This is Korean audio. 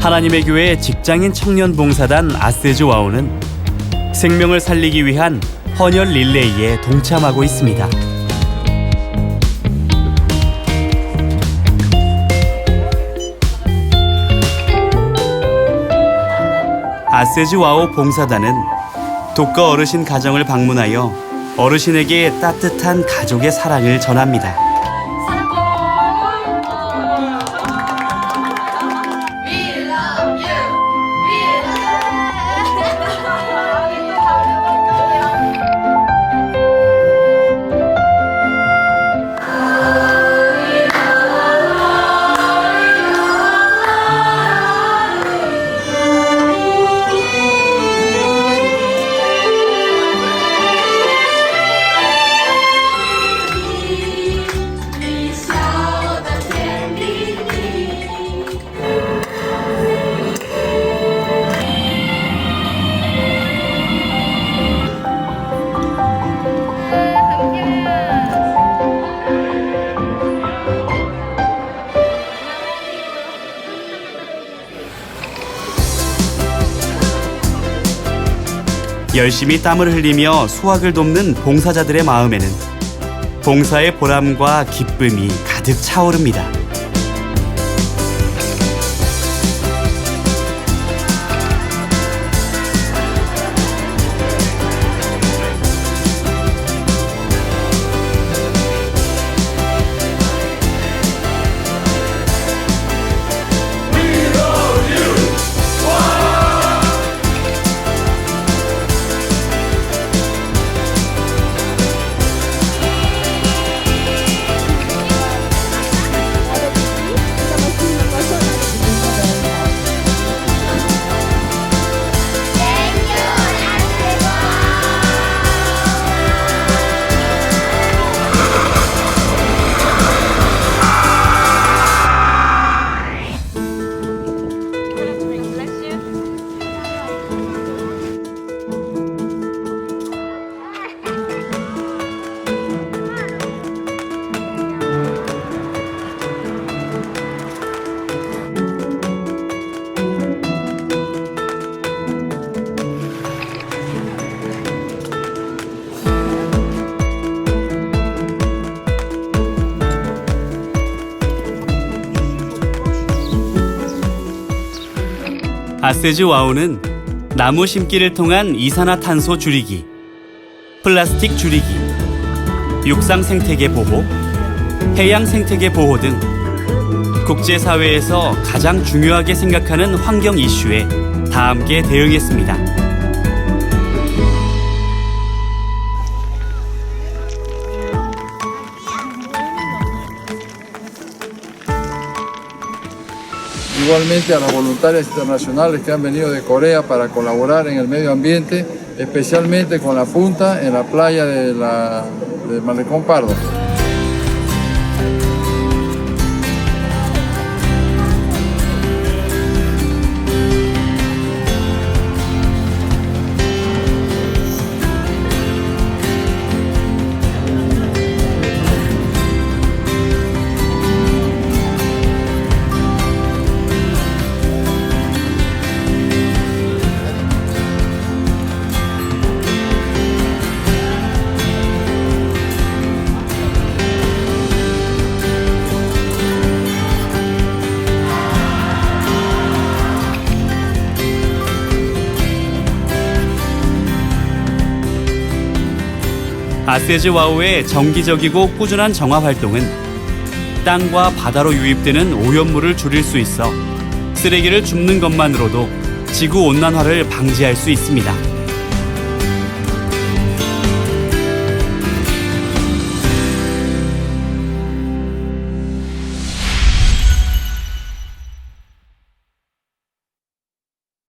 하나님의 교회 직장인 청년 봉사단 아세즈 와우는 생명을 살리기 위한 헌혈 릴레이에 동참하고 있습니다. 아세즈 와우 봉사단은 독거 어르신 가정을 방문하여 어르신에게 따뜻한 가족의 사랑을 전합니다. 열심히 땀을 흘리며 수확을 돕는 봉사자들의 마음에는 봉사의 보람과 기쁨이 가득 차오릅니다. 아세즈 와우는 나무 심기를 통한 이산화탄소 줄이기, 플라스틱 줄이기, 육상 생태계 보호, 해양 생태계 보호 등 국제사회에서 가장 중요하게 생각하는 환경 이슈에 다 함께 대응했습니다. Igualmente a las voluntarias internacionales que han venido de Corea para colaborar en el medio ambiente, especialmente con la punta en la playa de, la, de Malecón Pardo. 아세즈 와우의 정기적이고 꾸준한 정화 활동은 땅과 바다로 유입되는 오염물을 줄일 수 있어 쓰레기를 줍는 것만으로도 지구 온난화를 방지할 수 있습니다.